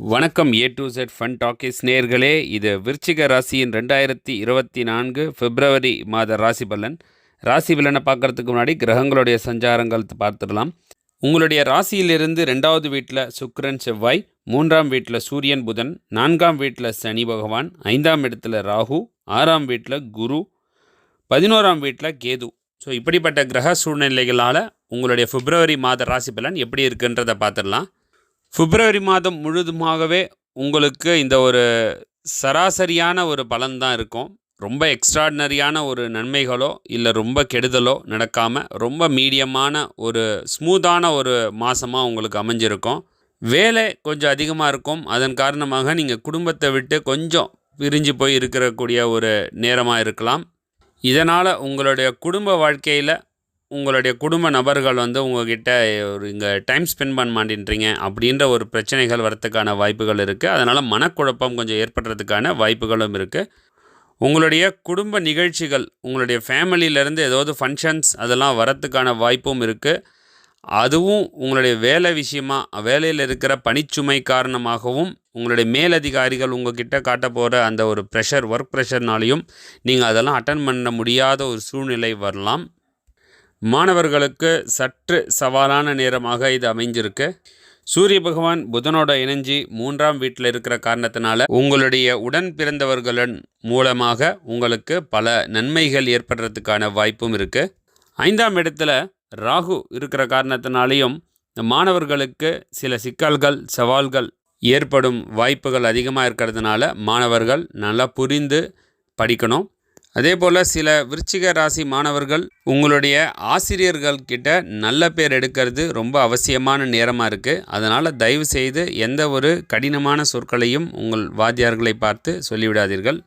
வணக்கம் A to Z fun talkies நேர்களே இது விருச்சிக ராசியின் ரெண்டாயிரத்தி இருபத்தி நான்கு பிப்ரவரி மாத ராசி பலன். ராசி பலனை பார்க்கறதுக்கு முன்னாடி கிரகங்களுடைய சஞ்சாரங்கள் பார்த்துடலாம். உங்களுடைய ராசியிலிருந்து ரெண்டாவது வீட்டில் சுக்கரன் செவ்வாய் மூன்றாம் வீட்டில் சூரியன் புதன் நான்காம் வீட்டில் சனி பகவான் ஐந்தாம் இடத்துல ராகு ஆறாம் வீட்டில் குரு பதினோராம் வீட்டில் கேது. ஸோ இப்படிப்பட்ட கிரக சூழ்நிலைகளால் உங்களுடைய பிப்ரவரி மாத ராசி பலன் எப்படி இருக்குன்றதை பார்த்துடலாம். பிப்ரவரி மாதம் முழுதுமாகவே உங்களுக்கு இந்த ஒரு சராசரியான ஒரு பலன் தான் இருக்கும். ரொம்ப எக்ஸ்ட்ராடினரியான ஒரு நன்மைகளோ இல்லை ரொம்ப கெடுதலோ நடக்காமல் ரொம்ப மீடியமான ஒரு ஸ்மூத்தான ஒரு மாதமாக உங்களுக்கு அமைஞ்சிருக்கும். வேலை கொஞ்சம் அதிகமாக இருக்கும். அதன் காரணமாக நீங்கள் குடும்பத்தை விட்டு கொஞ்சம் பிரிஞ்சு போய் இருக்கக்கூடிய ஒரு நேரமாக இருக்கலாம். இதனால் உங்களுடைய குடும்ப வாழ்க்கையில் உங்களுடைய குடும்ப நபர்கள் வந்து உங்ககிட்ட ஒரு இங்கே டைம் ஸ்பெண்ட் பண்ண மாட்டேன்றீங்க அப்படின்ற ஒரு பிரச்சனைகள் வரத்துக்கான வாய்ப்புகள் இருக்குது அதனால் மனக்குழப்பம் கொஞ்சம் ஏற்படுறதுக்கான வாய்ப்புகளும் இருக்குது உங்களுடைய குடும்ப நிகழ்ச்சிகள் உங்களுடைய ஃபேமிலியிலேருந்து ஏதாவது ஃபங்க்ஷன்ஸ் அதெல்லாம் வரத்துக்கான வாய்ப்பும் இருக்குது அதுவும் உங்களுடைய வேலை விஷயமாக வேலையில் இருக்கிற பணிச்சுமை காரணமாகவும் உங்களுடைய மேலதிகாரிகள் உங்ககிட்ட காட்ட போகிற அந்த ஒரு ப்ரெஷர் ஒர்க் ப்ரெஷர்னாலையும் நீங்கள் அதெல்லாம் அட்டன் பண்ண முடியாத ஒரு சூழ்நிலை வரலாம். மாணவர்களுக்கு சற்று சவாலான நேரமாக இது அமைஞ்சிருக்கு. சூரிய பகவான் புதனோட இணைஞ்சி மூன்றாம் வீட்டில் இருக்கிற காரணத்தினால உங்களுடைய உடன் பிறந்தவர்களின் மூலமாக உங்களுக்கு பல நன்மைகள் ஏற்படுறதுக்கான வாய்ப்பும் இருக்குது ஐந்தாம் இடத்துல ராகு இருக்கிற காரணத்தினாலையும் இந்த மாணவர்களுக்கு சில சிக்கல்கள் சவால்கள் ஏற்படும் வாய்ப்புகள் அதிகமாக இருக்கிறதுனால மாணவர்கள் நல்லா புரிந்து படிக்கணும். அதே போல் சில விருச்சிக ராசி மாணவர்கள் உங்களுடைய ஆசிரியர்கள் கிட்ட நல்ல பேர் எடுக்கிறது ரொம்ப அவசியமான நேரமாக இருக்குது அதனால் தயவு செய்து எந்த ஒரு கடினமான சொற்களையும் உங்கள் வாத்தியார்களை பார்த்து சொல்லிவிடாதீர்கள்.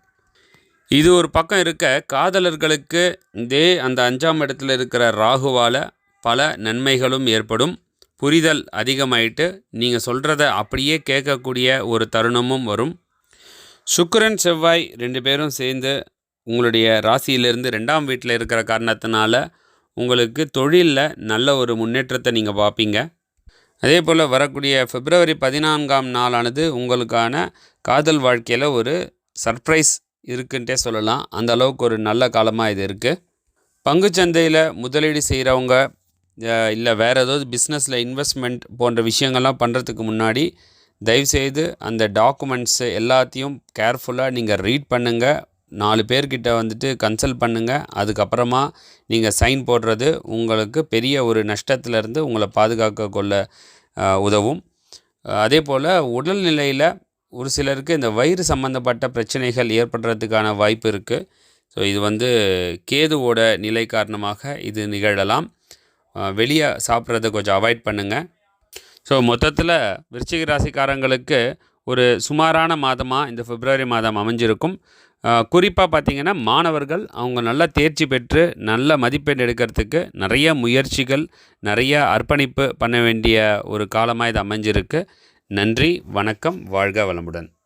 இது ஒரு பக்கம் இருக்க காதலர்களுக்கு இதே அந்த அஞ்சாம் இடத்துல இருக்கிற ராகுவால் பல நன்மைகளும் ஏற்படும். புரிதல் அதிகமாயிட்டு நீங்கள் சொல்கிறத அப்படியே கேட்கக்கூடிய ஒரு தருணமும் வரும். சுக்கரன் செவ்வாய் ரெண்டு பேரும் சேர்ந்து உங்களுடைய ராசியிலிருந்து ரெண்டாம் வீட்டில் இருக்கிற காரணத்தினால உங்களுக்கு தொழிலில் நல்ல ஒரு முன்னேற்றத்தை நீங்கள் பார்ப்பீங்க அதே போல் வரக்கூடிய பிப்ரவரி பதினான்காம் நாளானது உங்களுக்கான காதல் வாழ்க்கையில் ஒரு சர்ப்ரைஸ் இருக்குன்ட்டே சொல்லலாம். அந்த அளவுக்கு ஒரு நல்ல காலமாக இது இருக்குது பங்குச்சந்தையில் முதலீடு செய்கிறவங்க இல்லை வேறு ஏதாவது பிஸ்னஸில் இன்வெஸ்ட்மெண்ட் போன்ற விஷயங்கள்லாம் பண்ணுறதுக்கு முன்னாடி தயவுசெய்து அந்த டாக்குமெண்ட்ஸு எல்லாத்தையும் கேர்ஃபுல்லாக நீங்கள் ரீட் பண்ணுங்கள் நாலு பேர்கிட்ட வந்துட்டு கன்சல்ட் பண்ணுங்கள் அதுக்கப்புறமா நீங்கள் சைன் போடுறது உங்களுக்கு பெரிய ஒரு நஷ்டத்திலேருந்து உங்களை பாதுகாக்க கொள்ள உதவும். அதே போல் உடல்நிலையில் ஒரு சிலருக்கு இந்த வயிறு சம்மந்தப்பட்ட பிரச்சனைகள் ஏற்படுறதுக்கான வாய்ப்பு இருக்குது ஸோ இது வந்து கேதுவோட நிலை காரணமாக இது நிகழலாம். வெளியே சாப்பிட்றத கொஞ்சம் அவாய்ட் பண்ணுங்கள் ஸோ மொத்தத்தில் விருச்சிக ராசிக்காரங்களுக்கு ஒரு சுமாரான மாதமாக இந்த பிப்ரவரி மாதம் அமைஞ்சிருக்கும். குறிப்பாக பார்த்திங்கன்னா மாணவர்கள் அவங்க நல்லா தேர்ச்சி பெற்று நல்ல மதிப்பெண் எடுக்கிறதுக்கு நிறைய முயற்சிகள் நிறைய அர்ப்பணிப்பு பண்ண வேண்டிய ஒரு காலமாக இது அமைஞ்சிருக்கு. நன்றி வணக்கம் வாழ்க வளமுடன்.